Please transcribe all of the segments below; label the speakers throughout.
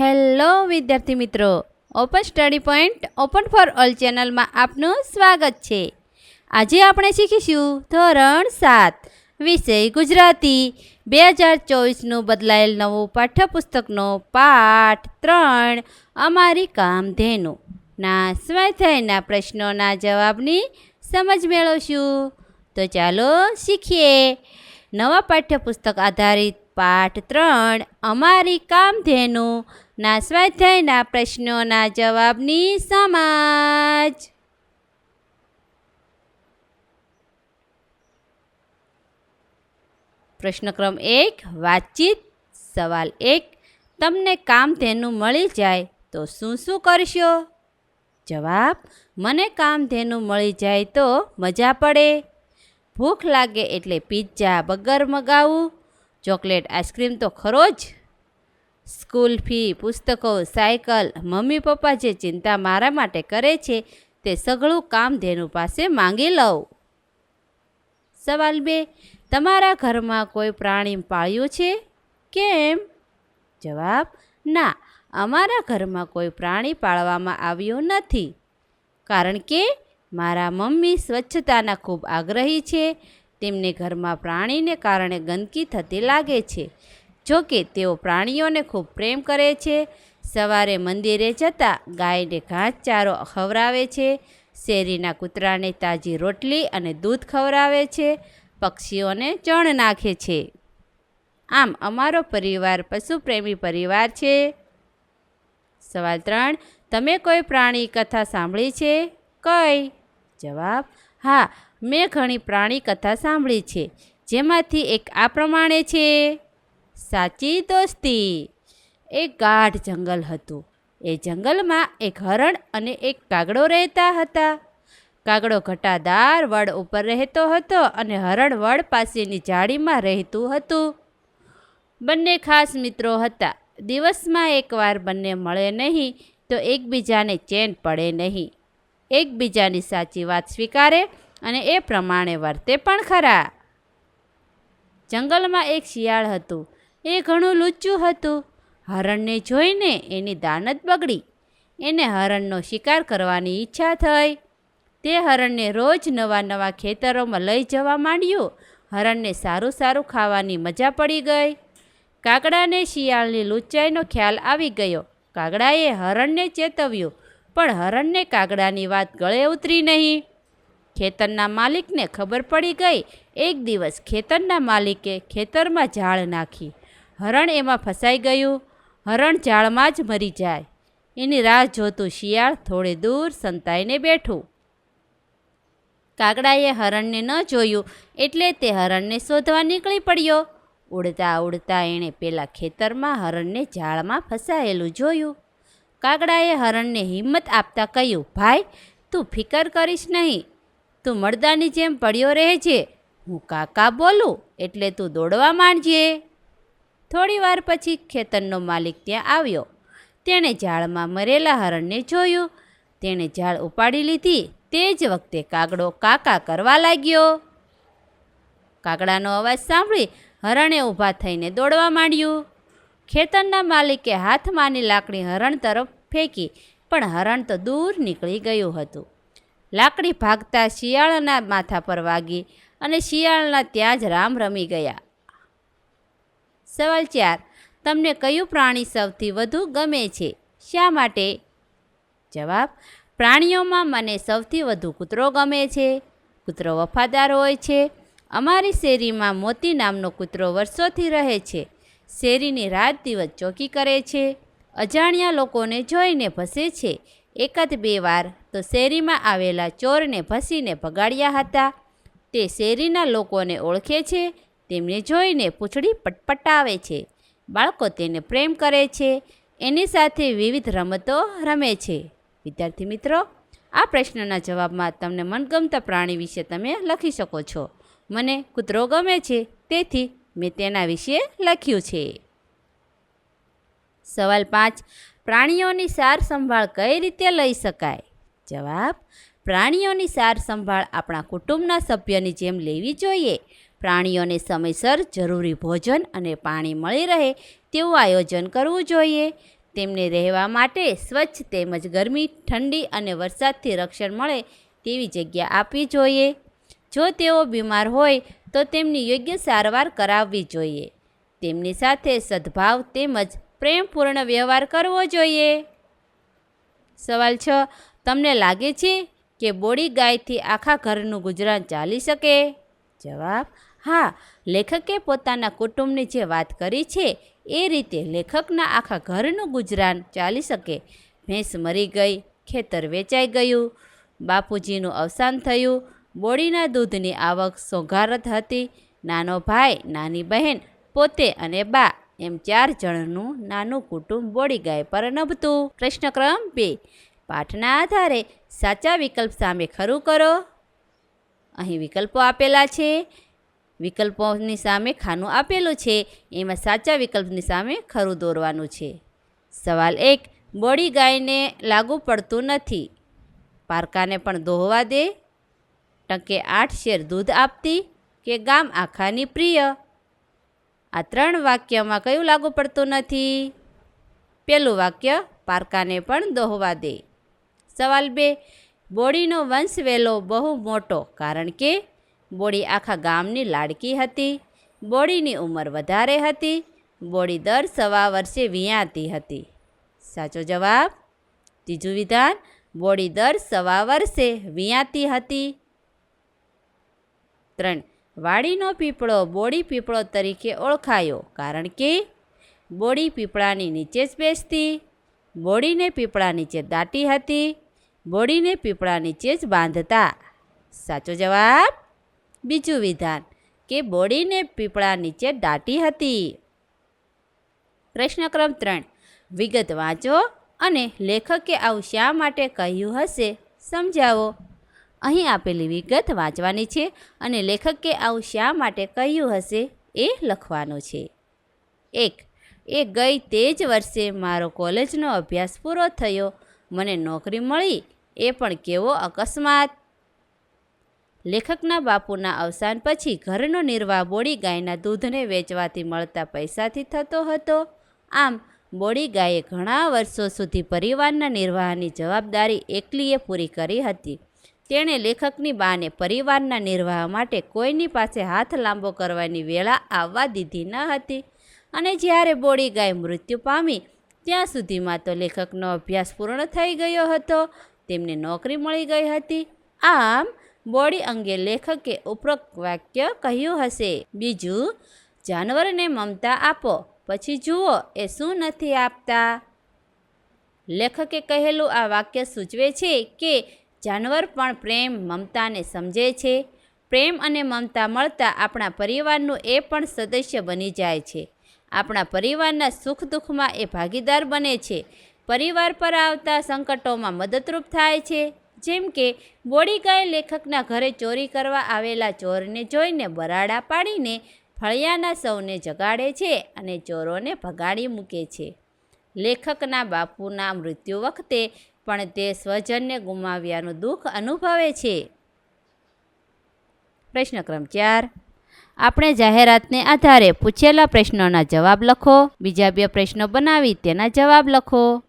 Speaker 1: Hello વિદ્યાર્થી મિત્રો, open study point open for all ચેનલમાં આપનું સ્વાગત છે. આજે આપણે શીખીશું ધોરણ સાત, વિષય ગુજરાતી. બે હજાર ચોવીસનું બદલાયેલ નવું પાઠ્યપુસ્તકનો પાઠ ત્રણ, અમારી કામધેનુ. ના સ્વાધ્યાયના પ્રશ્નોના જવાબની સમજ મેળવશું. તો ચાલો શીખીએ. નવા પાઠ્યપુસ્તક આધારિત પાઠ ત્રણ, અમારી કામધેનુ. ના સ્વાધ્યાયના પ્રશ્નોના જવાબની સમજ. પ્રશ્નક્રમ એક, વાતચીત. સવાલ એક, તમને કામ કામધેનુ મળી જાય તો શું શું કરશો? જવાબ, મને કામ કામધેનુ મળી જાય તો મજા પડે. ભૂખ લાગે એટલે પિઝા બર્ગર મગાવું. ચોકલેટ આઈસ્ક્રીમ તો ખરો જ. સ્કૂલ ફી, પુસ્તકો, સાયકલ, મમ્મી પપ્પા જે ચિંતા મારા માટે કરે છે તે સઘળું કામધેનુ પાસે માંગી લઉં. સવાલ બે, તમારા ઘરમાં કોઈ પ્રાણી પાળ્યું છે? કેમ? જવાબ, ના, અમારા ઘરમાં કોઈ પ્રાણી પાળવામાં આવ્યું નથી. કારણ કે મારા મમ્મી સ્વચ્છતાના ખૂબ આગ્રહી છે. તેમને ઘરમાં પ્રાણીને કારણે ગંદકી થતી લાગે છે. જો કે તેઓ પ્રાણીઓને ખૂબ પ્રેમ કરે છે. સવારે મંદિરે જતાં ગાયને ઘાસચારો ખવડાવે છે. શેરીના કૂતરાને તાજી રોટલી અને દૂધ ખવડાવે છે. પક્ષીઓને ચણ નાખે છે. આમ અમારો પરિવાર પશુપ્રેમી પરિવાર છે. સવાલ ત્રણ, તમે કોઈ પ્રાણી કથા સાંભળી છે? કઈ? જવાબ, હા, મેં ઘણી પ્રાણી કથા સાંભળી છે. જેમાંથી એક આ પ્રમાણે છે. સાચી દોસ્તી. એક ગાઢ જંગલ હતું. એ જંગલમાં એક હરણ અને એક કાગડો રહેતા હતા. કાગડો ઘટાદાર વડ ઉપર રહેતો હતો અને હરણ વડ પાસેની જાળીમાં રહેતું હતું. બંને ખાસ મિત્રો હતા. દિવસમાં એકવાર બંને મળે નહીં તો એકબીજાને ચેન પડે નહીં. એકબીજાની સાચી વાત સ્વીકારે અને એ પ્રમાણે વર્તે પણ ખરા. જંગલમાં એક શિયાળ હતું. એ ઘણું લુચ્ચું હતું. હરણને જોઈને એની દાનત બગડી. એને હરણનો શિકાર કરવાની ઈચ્છા થઈ. તે હરણને રોજ નવા નવા ખેતરોમાં લઈ જવા માંડ્યું. હરણને સારું સારું ખાવાની મજા પડી ગઈ. કાગડાને શિયાળની લુચ્ચાઈનો ખ્યાલ આવી ગયો. કાગડાએ હરણને ચેતવ્યું, પણ હરણને કાગડાની વાત ગળે ઉતરી નહીં. ખેતરના માલિકને ખબર પડી ગઈ. એક દિવસ ખેતરના માલિકે ખેતરમાં ઝાડ નાખી. હરણ એમાં ફસાઈ ગયું. હરણ ઝાડમાં જ મરી જાય. એની રાહ જોતું શિયાળ થોડે દૂર સંતાઈને બેઠું. કાગડાએ હરણને ન જોયું એટલે તે હરણને શોધવા નીકળી પડ્યો. ઉડતા ઉડતા એણે પેલા ખેતરમાં હરણને ઝાડમાં ફસાયેલું જોયું. કાગડાએ હરણને હિંમત આપતા કહ્યું, ભાઈ, તું ફિકર કરીશ નહીં. તું મળદાની જેમ પડ્યો રહેજે. હું કાકા બોલું એટલે તું દોડવા માંડજે. થોડી વાર પછી ખેતરનો માલિક ત્યાં આવ્યો. તેણે ઝાડમાં મરેલા હરણને જોયું. તેણે ઝાડ ઉપાડી લીધી. તે જ વખતે કાગડો કાકા કરવા લાગ્યો. કાગડાનો અવાજ સાંભળી હરણે ઊભા થઈને દોડવા માંડ્યું. ખેતરના માલિકે હાથમાંની લાકડી હરણ તરફ ફેંકી, પણ હરણ તો દૂર નીકળી ગયું હતું. લાકડી ભાગતા શિયાળના માથા પર વાગી અને શિયાળના ત્યાં જ રામ રમી ગયા. સવાલ ચાર. તમને કયું પ્રાણી સૌથી વધુ ગમે છે? શા માટે? જવાબ, પ્રાણીઓમાં મને સૌથી વધુ કૂતરો ગમે છે. કૂતરો વફાદાર હોય છે. અમારી શેરીમાં મોતી નામનો કૂતરો વર્ષોથી રહે છે. શેરીની રાત દિવસ ચોકી કરે છે. અજાણ્યા લોકોને જોઈને ભસે છે. એકાદ બે વાર તો શેરીમાં આવેલા ચોરને ભસીને ભગાડ્યા હતા. તે શેરીના લોકોને ઓળખે છે તેમને જોઈને પૂંછડી પટપટાવે છે. બાળકો તેને પ્રેમ કરે છે. એની સાથે વિવિધ રમતો રમે છે. વિદ્યાર્થી મિત્રો, આ પ્રશ્નના જવાબમાં તમને મનગમતા પ્રાણી વિશે તમે લખી શકો છો. મને કૂતરો ગમે છે, તેથી મેં તેના વિશે લખ્યું છે. સવાલ પાંચ, પ્રાણીઓની સાર સંભાળ કઈ રીતે લઈ શકાય? જવાબ, પ્રાણીઓની સાર સંભાળ આપણા કુટુંબના સભ્યની જેમ લેવી જોઈએ. પ્રાણીઓને સમયસર જરૂરી ભોજન અને પાણી મળી રહે તેવું આયોજન કરવું જોઈએ. તેમને રહેવા માટે સ્વચ્છ તેમજ ગરમી, ઠંડી અને વરસાદથી રક્ષણ મળે તેવી જગ્યા આપવી જોઈએ. જો તેઓ બીમાર હોય તો તેમની યોગ્ય સારવાર કરાવવી જોઈએ. તેમની સાથે સદભાવ તેમજ પ્રેમપૂર્ણ વ્યવહાર કરવો જોઈએ. સવાલ છ, તમને લાગે છે કે બોડી ગાયથી આખા ઘરનું ગુજરાન ચાલી શકે? જવાબ હા, લેખકે પોતાના કુટુંબની જે વાત કરી છે, એ રીતે લેખકના આખા ઘરનું ગુજરાન ચાલી શકે. ભેંસ મરી ગઈ, ખેતર વેચાઈ ગયું, બાપુજીનું અવસાન થયું, બોડીના દૂધની આવક સોગારત હતી, નાનો ભાઈ, નાની બહેન, પોતે અને બા, એમ ચાર જણનું નાનું કુટુંબ બોડી ગાય પર નભતું. પ્રશ્નક્રમ બે, પાઠના આધારે સાચા વિકલ્પ સામે ખરું કરો? અહીં વિકલ્પો આપેલા છે. વિકલ્પોની સામે ખાનું આપેલું છે. એમાં સાચા વિકલ્પની સામે ખરું દોરવાનું છે. સવાલ એક, બોડી ગાયને લાગુ પડતું નથી. પારકાને પણ દોહવા દે. ટકે આઠ શેર દૂધ આપતી કે ગામ આખાની પ્રિય. આ ત્રણ વાક્યમાં કયું લાગુ પડતું નથી? પેલું વાક્ય પારકાને પણ દોહવા દે. સવાલ બે, બોડીનો વંશ વેલો બહુ મોટો કારણ કે બોડી આખા ગામની લાડકી હતી, બોડીની ઉંમર વધારે હતી, બોડી દર સવા વર્ષે વિયાતી હતી. સાચો જવાબ? ત્રીજું વિધાન, બોડી દર સવા વર્ષે વિયાતી હતી. ત્રણ, વાડીનો પીપળો બોડી પીપળો તરીકે ઓળખાયો, કારણ કે બોડી પીપળાની નીચે જ બેસતી, બોડીને પીપળા નીચે દાટી હતી, બોડીને પીપળા નીચે જ બાંધતા. સાચો જવાબ? બીજું વિધાન કે બોડીને પીપળા નીચે દાટી હતી. પ્રશ્નક્રમ ત્રણ. વિગત વાંચો અને લેખકે આવું શા માટે કહ્યું હશે સમજાવો. અહીં આપેલી વિગત વાંચવાની છે અને લેખકે આવું શા માટે કહ્યું હશે એ લખવાનું છે. એક. એ ગઈ તે જ વર્ષે મારો કોલેજનો અભ્યાસ પૂરો થયો. મને નોકરી મળી. એ પણ કેવો અકસ્માત. લેખકના બાપુના અવસાન પછી ઘરનો નિર્વાહ બોડી ગાયના દૂધને વેચવાથી મળતા પૈસાથી થતો હતો. આમ, બોડી ગાયે ઘણા વર્ષો સુધી પરિવારના નિર્વાહની જવાબદારી એકલીએ પૂરી કરી હતી. તેણે લેખકની બાને પરિવારના નિર્વાહ માટે કોઈની પાસે હાથ લાંબો કરવાની વેળા આવવા દીધી ન હતી. અને જ્યારે બોડી ગાય મૃત્યુ પામી, ત્યાં સુધીમાં તો લેખકનો અભ્યાસ પૂર્ણ થઈ ગયો હતો. તેમને નોકરી મળી ગઈ હતી. આમ બોડી અંગે લેખકે ઉપરોક્ત વાક્ય કહ્યું હશે. બીજું, જાનવરને મમતા આપો, પછી જુઓ એ શું નથી આપતા. લેખકે કહેલું આ વાક્ય સૂચવે છે કે જાનવર પણ પ્રેમ, મમતાને સમજે છે. પ્રેમ અને મમતા મળતા આપણા પરિવારનું એ પણ સદસ્ય બની જાય છે. આપણા પરિવારના સુખ દુઃખમાં એ ભાગીદાર બને છે. પરિવાર પર આવતા સંકટોમાં મદદરૂપ થાય છે. જેમ કે, બોડી ગાય લેખકના ઘરે ચોરી કરવા આવેલા ચોરને જોઈને બરાડા પાડીને ફળિયાના સૌને જગાડે છે અને ચોરોને ભગાડી મૂકે છે. લેખકના બાપુના મૃત્યુ વખતે પણ તે સ્વજનને ગુમાવ્યાનું દુઃખ અનુભવે છે. પ્રશ્ન ક્રમ ચાર. આપણે જાહેરાતને આધારે પૂછેલા પ્રશ્નોના જવાબ લખો. બીજા બે પ્રશ્નો બનાવી તેના જવાબ લખો.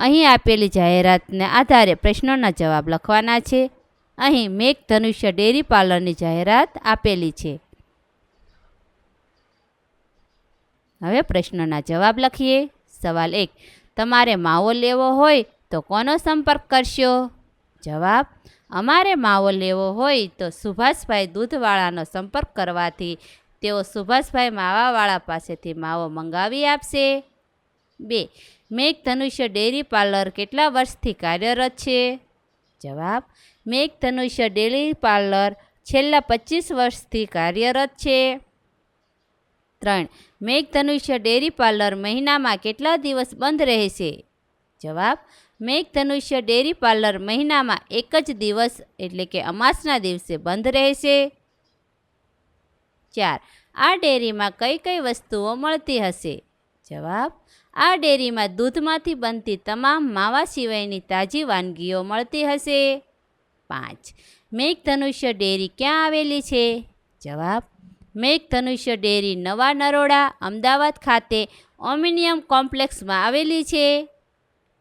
Speaker 1: અહીં આપેલી જાહેરાતને આધારે પ્રશ્નોના જવાબ લખવાના છે. અહીં મેઘ ધનુષ્ય ડેરી પાર્લરની જાહેરાત આપેલી છે. હવે પ્રશ્નોના જવાબ લખીએ. સવાલ એક, તમારે માવો લેવો હોય તો કોનો સંપર્ક કરશો? જવાબ, અમારે માવો લેવો હોય તો સુભાષભાઈ દૂધવાળાનો સંપર્ક કરવાથી તેઓ સુભાષભાઈ માવાવાળા પાસેથી માવો મંગાવી આપશે. બે મેઘ ધનુષ્ય ડેરી પાર્લર કેટલા વર્ષથી કાર્યરત છે? જવાબ મેઘ ધનુષ્ય ડેરી પાર્લર છેલ્લા પચીસ વર્ષથી કાર્યરત છે. ત્રણ, મેઘધનુષ્ય ડેરી પાર્લર મહિનામાં કેટલા દિવસ બંધ રહેશે? જવાબ મેઘ ધનુષ્ય ડેરી પાર્લર મહિનામાં એક જ દિવસ એટલે કે અમાસના દિવસે બંધ રહેશે. ચાર, આ ડેરીમાં કઈ કઈ વસ્તુઓ મળતી હશે? જવાબ આ ડેરીમાં દૂધમાંથી બનતી તમામ માવા સિવાયની તાજી વાનગીઓ મળતી હશે. પાંચ. મેઘ ધનુષ્ય ડેરી ક્યાં આવેલી છે? જવાબ મેઘ ધનુષ્ય ડેરી નવા નરોડા, અમદાવાદ ખાતે ઓમિનિયમ કોમ્પ્લેક્સમાં આવેલી છે.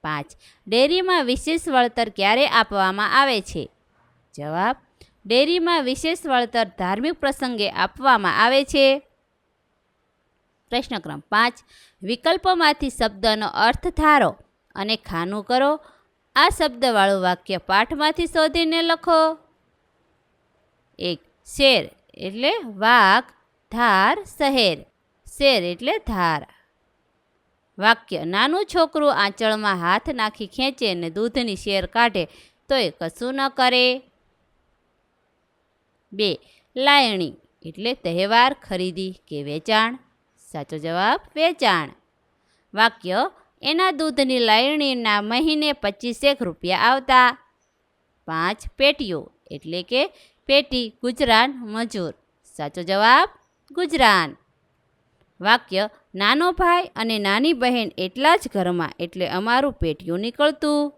Speaker 1: પાંચ. ડેરીમાં વિશેષ વળતર ક્યારે આપવામાં આવે છે? જવાબ, ડેરીમાં વિશેષ વળતર ધાર્મિક પ્રસંગે આપવામાં આવે છે. પ્રશ્ન ક્રમ પાંચ. વિકલ્પોમાંથી શબ્દનો અર્થ ધારો અને ખાનું કરો. આ શબ્દવાળું વાક્ય પાઠમાંથી શોધીને લખો. એક. શેર એટલે વાઘ, ધાર, શહેર. શેર એટલે ધાર. વાક્ય. નાનું છોકરું આંચળમાં હાથ નાખી ખેંચે અને દૂધની શેર કાઢે તો એ કશું ન કરે. બે. લાયણી એટલે તહેવાર, ખરીદી કે વેચાણ. સાચો જવાબ વેચાણ. વાક્ય, એના દૂધની લાયણીના મહિને પચીસેક રૂપિયા આવતા. પાંચ, પેટીઓ. એટલે કે, પેટી ગુજરાન મજૂર. સાચો જવાબ, ગુજરાન. વાક્ય, નાનો ભાઈ અને નાની બહેન એટલા જ ઘરમાં એટલે અમારું પેટીયું નીકળતું.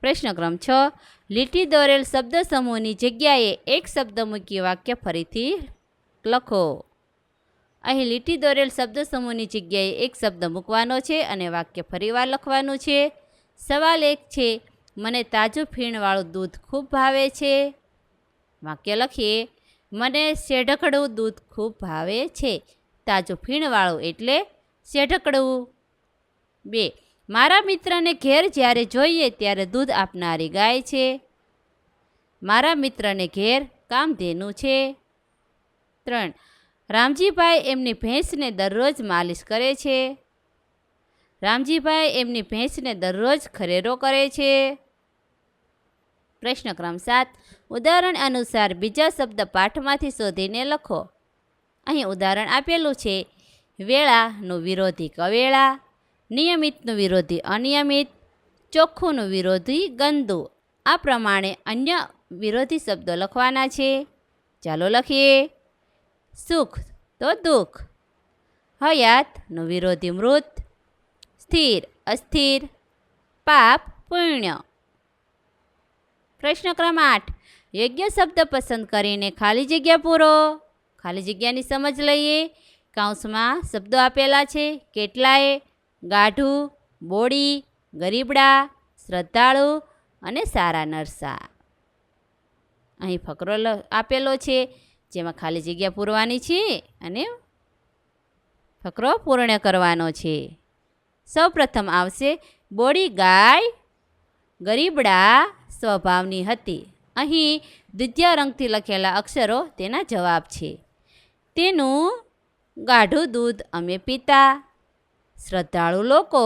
Speaker 1: પ્રશ્ન ક્રમ છ, લીટી દોરેલ શબ્દ સમૂહની જગ્યાએ એક શબ્દ મૂકી વાક્ય ફરીથી લખો. અહીં લીટી દોરેલ શબ્દ સમૂહની જગ્યાએ એક શબ્દ મૂકવાનો છે અને વાક્ય ફરીવાર લખવાનું છે. સવાલ એક છે, મને તાજું ફીણવાળું દૂધ ખૂબ ભાવે છે? વાક્ય લખીએ, મને શેઢકડું દૂધ ખૂબ ભાવે છે. તાજું ફીણવાળું એટલે શેઢકડું બે, મારા મિત્રને ઘેર જ્યારે જોઈએ ત્યારે દૂધ આપનારી ગાય છે. મારા મિત્રને ઘેર કામધેનું છે. ત્રણ રામજીભાઈ એમની ભેંસને દરરોજ માલિશ કરે છે. રામજીભાઈ એમની ભેંસને દરરોજ ખરેરો કરે છે. પ્રશ્ન ક્રમ સાત. ઉદાહરણ અનુસાર બીજા શબ્દ પાઠમાંથી શોધીને લખો. અહીં ઉદાહરણ આપેલું છે. વેળાનું વિરોધી કવેળા, નિયમિતનું વિરોધી અનિયમિત, ચોખ્ખુંનું વિરોધી ગંદુ. આ પ્રમાણે અન્ય વિરોધી શબ્દો લખવાના છે. ચાલો લખીએ. સુખ તો દુઃખ. હયાતનું વિરોધી મૃત, સ્થિર, અસ્થિર, પાપ, પુણ્ય. પ્રશ્ન ક્રમ આઠ, યોગ્ય શબ્દ પસંદ કરીને ખાલી જગ્યા પૂરો. ખાલી જગ્યાની સમજ લઈએ. કાઉન્સમાં શબ્દો આપેલા છે. કેટલાય? ગાઢું, બોડી, ગરીબડા, શ્રદ્ધાળુ અને સારા નરસા. અહીં ફકરો આપેલો છે. જેમાં ખાલી જગ્યા પૂરવાની છે અને ફકરો પૂર્ણ કરવાનો છે. સૌ પ્રથમ આવશે બોડી ગાય ગરીબડા સ્વભાવની હતી. અહીં દ્વિતીય રંગથી લખેલા અક્ષરો તેના જવાબ છે. તેનું ગાઢું દૂધ અમે પીતા. શ્રદ્ધાળુ લોકો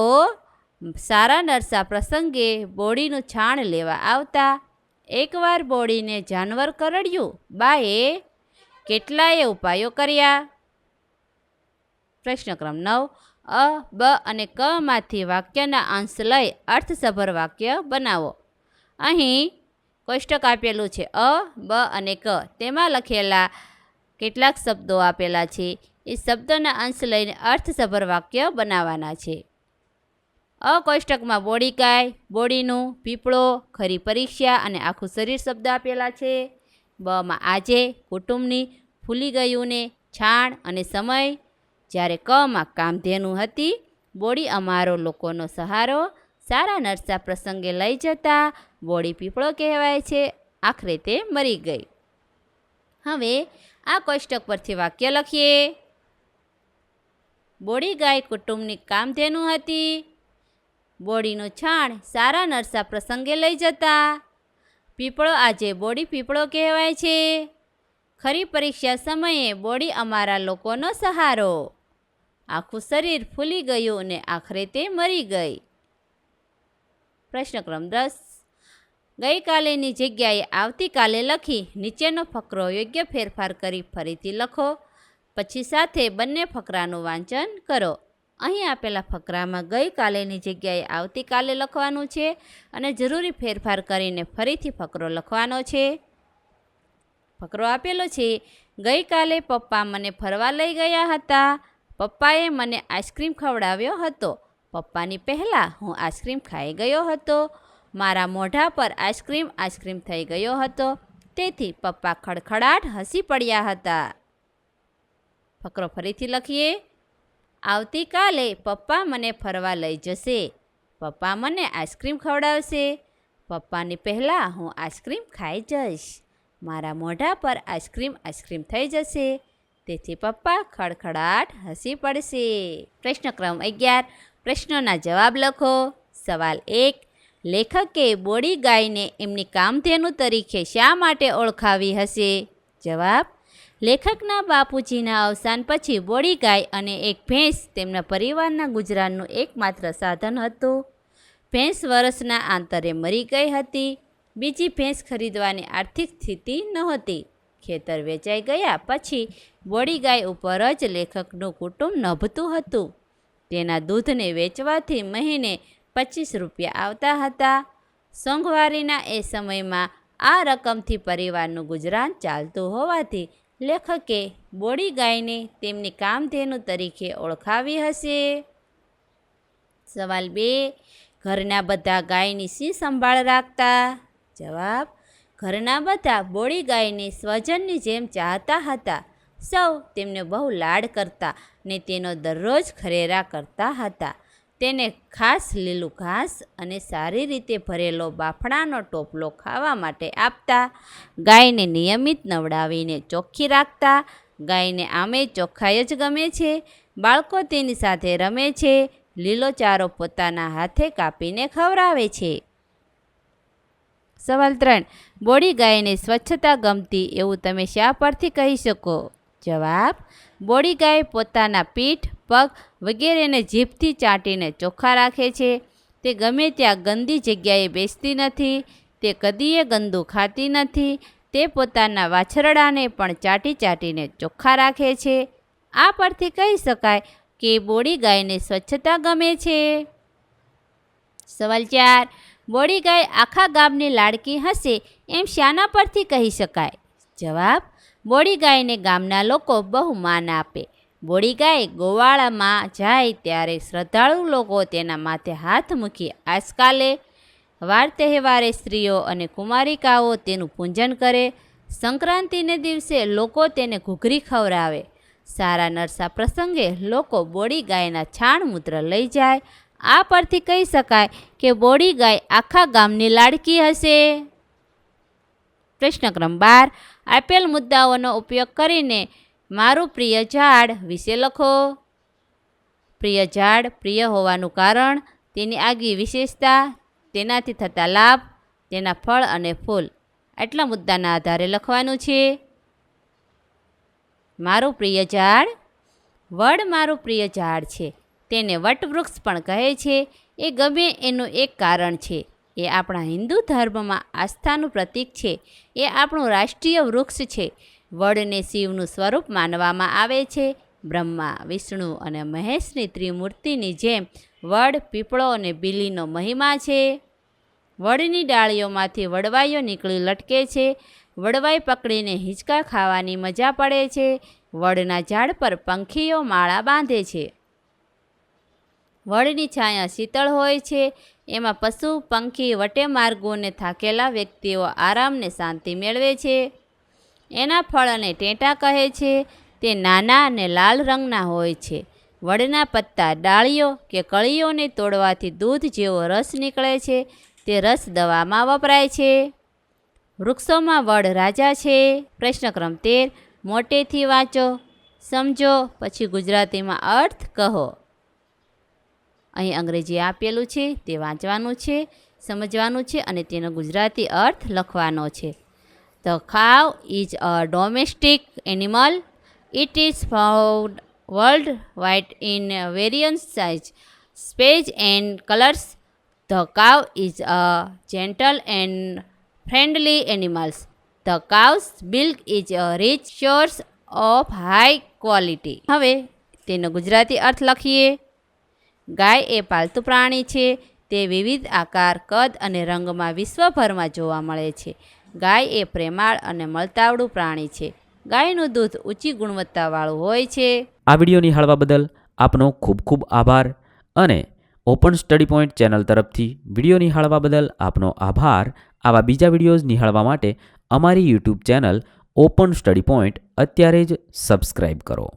Speaker 1: સારા નરસા પ્રસંગે બોડીનું છાણ લેવા આવતા. એકવાર બોડીને જાનવર કરડ્યું, બાએ કેટલાય ઉપાયો કર્યા? પ્રશ્ન ક્રમ નવ. અ, બ અને ક માંથી વાક્યના અંશ લઈ અર્થસભર વાક્ય બનાવો. અહીં કોષ્ટક આપેલું છે. અ, બ અને ક. તેમાં લખેલા કેટલાક શબ્દો આપેલા છે. એ શબ્દોના અંશ લઈને અર્થસભર વાક્ય બનાવવાના છે. અ કોષ્ટકમાં બોડી કાય, બોડીનું, પીપળો, ખરી પરીક્ષા અને આખું શરીર શબ્દ આપેલા છે. બમાં આજે કુટુંબની ફૂલી ગયું ને છાણ અને સમય. જ્યારે કમાં કામધેનું હતી, બોડી અમારો લોકોનો સહારો. સારા નરસા પ્રસંગે લઈ જતા બોડી પીપળો કહેવાય છે. આખરે તે મરી ગઈ. હવે આ કોષ્ટક પરથી વાક્ય લખીએ. બોડી ગાય કુટુંબની કામધેનું હતી. બોડીનું છાણ સારા નરસા પ્રસંગે લઈ જતા. પીપળો આજે બોડી પીપળો કહેવાય છે. ખરી પરીક્ષા સમયે બોડી અમારા લોકોનો સહારો. આખું શરીર ફૂલી ગયું અને આખરે તે મરી ગઈ. પ્રશ્ન ક્રમ દસ ગઈકાલેની જગ્યાએ આવતીકાલે લખી નીચેનો ફકરો યોગ્ય ફેરફાર કરી ફરીથી લખો. પછી સાથે બંને ફકરાનું વાંચન કરો. અહીં આપેલા ફકરામાં ગઈકાલેની જગ્યાએ આવતીકાલે લખવાનું છે અને જરૂરી ફેરફાર કરીને ફરીથી ફકરો લખવાનો છે. ફકરો આપેલો છે, ગઈકાલે પપ્પા મને ફરવા લઈ ગયા હતા. પપ્પાએ મને આઈસ્ક્રીમ ખવડાવ્યો હતો. પપ્પાની પહેલાં હું આઈસ્ક્રીમ ખાઈ ગયો હતો. મારા મોઢા પર આઈસ્ક્રીમ આઈસ્ક્રીમ થઈ ગયો હતો. તેથી પપ્પા ખડખડાટ હસી પડ્યા હતા. ફકરો ફરીથી લખીએ. આવતીકાલે પપ્પા મને ફરવા લઈ જશે. પપ્પા મને આઈસ્ક્રીમ ખવડાવશે. પપ્પાની પહેલાં હું આઈસ્ક્રીમ ખાઈ જઈશ. મારા મોઢા પર આઈસ્ક્રીમ આઈસ્ક્રીમ થઈ જશે. તેથી પપ્પા ખડખડાટ હસી પડશે. પ્રશ્ન ક્રમ અગિયાર. પ્રશ્નોના જવાબ લખો. સવાલ એક. લેખકે બોડી ગાયને એમની કામધેનુ તરીકે શા માટે ઓળખાવી હશે? જવાબ લેખકના બાપુજીના અવસાન પછી બોડી ગાય અને એક ભેંસ તેમના પરિવારના ગુજરાનનું એકમાત્ર સાધન હતું. ભેંસ વર્ષના આંતરે મરી ગઈ હતી. બીજી ભેંસ ખરીદવાની આર્થિક સ્થિતિ નહોતી. ખેતર વેચાઈ ગયા પછી બોડી ગાય ઉપર જ લેખકનું કુટુંબ નભતું હતું. તેના દૂધને વેચવાથી મહિને પચીસ રૂપિયા આવતા હતા. સોંઘવારીના એ સમયમાં આ રકમથી પરિવારનું ગુજરાન ચાલતું હોવાથી લેખકે બોડી ગાયને તેમની કામધેનુ તરીકે ઓળખાવી હશે. સવાલ બે, ઘરના બધા ગાયની શી સંભાળ રાખતા? જવાબ, ઘરના બધા બોડી ગાયને સ્વજનની જેમ ચાહતા હતા. સૌ તેમને બહુ લાડ કરતા ને તેનો દરરોજ ખરેરા કરતા હતા. તેને ખાસ લીલું ઘાસ અને સારી રીતે ભરેલો બાફણાનો ટોપલો ખાવા માટે આપતા. ગાયને નિયમિત નવડાવીને ચોખ્ખી રાખતા. ગાયને આમે ચોખ્ખાઈ જ ગમે છે. બાળકો તેની સાથે રમે છે. લીલો ચારો પોતાના હાથે કાપીને ખવડાવે છે. સવાલ ત્રણ. બોડી ગાયને સ્વચ્છતા ગમતી એવું તમે શા પરથી કહી શકો? જવાબ, બોડી ગાય પોતાના પીઠ, પગ વગેરેને જીભથી ચાટીને ચોખ્ખા રાખે છે. તે ગમે ત્યાં ગંદી જગ્યાએ બેસતી નથી, તે કદીએ ગંદુ ખાતી નથી, તે પોતાના વાછરડાને પણ ચાટી ચાટીને ચોખ્ખા રાખે છે. આ પરથી કહી શકાય કે બોડી ગાયને સ્વચ્છતા ગમે છે. સવાલ ચાર, બોડી ગાય આખા ગામની લાડકી હશે એમ શાના પરથી કહી શકાય? જવાબ બોડી ગાયને ગામના લોકો બહુ માન આપે. બોડી ગાય ગોવાળામાં જાય ત્યારે શ્રદ્ધાળુ લોકો તેના માથે હાથ મૂકી આજકાલે વાર તહેવારે સ્ત્રીઓ અને કુમારિકાઓ તેનું પૂજન કરે. સંક્રાંતિને દિવસે લોકો તેને ઘૂઘરી ખવડાવે. સારા નરસા પ્રસંગે લોકો બોડી ગાયના છાણ મૂત્ર લઈ જાય. આ પરથી કહી શકાય કે બોડી ગાય આખા ગામની લાડકી હશે. પ્રશ્ન ક્રમ આપેલ મુદ્દાઓનો ઉપયોગ કરીને મારું પ્રિય ઝાડ વિશે લખો. પ્રિય ઝાડ પ્રિય હોવાનું કારણ, તેની આગવી વિશેષતા, તેનાથી થતા લાભ, તેના ફળ અને ફૂલ. આટલા મુદ્દાના આધારે લખવાનું છે. મારું પ્રિય ઝાડ, વડ મારું પ્રિય ઝાડ છે. તેને વટવૃક્ષ પણ કહે છે. એ ગમે એનું એક કારણ છે. એ આપણા હિન્દુ ધર્મમાં આસ્થાનું પ્રતીક છે. એ આપણું રાષ્ટ્રીય વૃક્ષ છે. વડને શિવનું સ્વરૂપ માનવામાં આવે છે. બ્રહ્મા, વિષ્ણુ અને મહેશની ત્રિમૂર્તિની જેમ વડ, પીપળો અને બિલીનો મહિમા છે. વડની ડાળીઓમાંથી વડવાઈઓ નીકળી લટકે છે. વડવાઈ પકડીને હિંચકા ખાવાની મજા પડે છે. વડના ઝાડ પર પંખીઓ માળા બાંધે છે. વડની છાયા શીતળ હોય છે. એમાં પશુ, પંખી, વટે માર્ગોને થાકેલા વ્યક્તિઓ આરામને શાંતિ મેળવે છે. એના ફળને ટેટા કહે છે, તે નાના અને લાલ રંગના હોય છે. વડના પત્તા ડાળીઓ કે કળીઓને તોડવાથી દૂધ જેવો રસ નીકળે છે. તે રસ દવામાં વપરાય છે. વૃક્ષોમાં વડ રાજા છે. પ્રશ્નક્રમ તેર, મોટેથી વાંચો, સમજો, પછી ગુજરાતીમાં અર્થ કહો. અહીં અંગ્રેજી આપેલું છે, તે વાંચવાનું છે, સમજવાનું છે અને તેનો ગુજરાતી અર્થ લખવાનો છે. The cow is a domestic animal it is found world wide in various size shapes and colours the cow is a gentle and friendly animals the cow's milk is a rich source of high quality હવે તેનો ગુજરાતી અર્થ લખીએ. ગાય એ પાલતુ પ્રાણી છે. તે વિવિધ આકાર, કદ અને રંગમાં વિશ્વભરમાં જોવા મળે છે. ગાય એ પ્રેમાળ અને મળતાવડું પ્રાણી છે. ગાયનું દૂધ ઊંચી ગુણવત્તાવાળું હોય છે.
Speaker 2: આ વીડિયો નિહાળવા બદલ આપનો ખૂબ ખૂબ આભાર અને ઓપન સ્ટડી પોઈન્ટ ચેનલ તરફથી વીડિયો નિહાળવા બદલ આપનો આભાર. આવા બીજા વિડીયોઝ નિહાળવા માટે અમારી YouTube channel open study point અત્યારે જ સબસ્ક્રાઇબ કરો.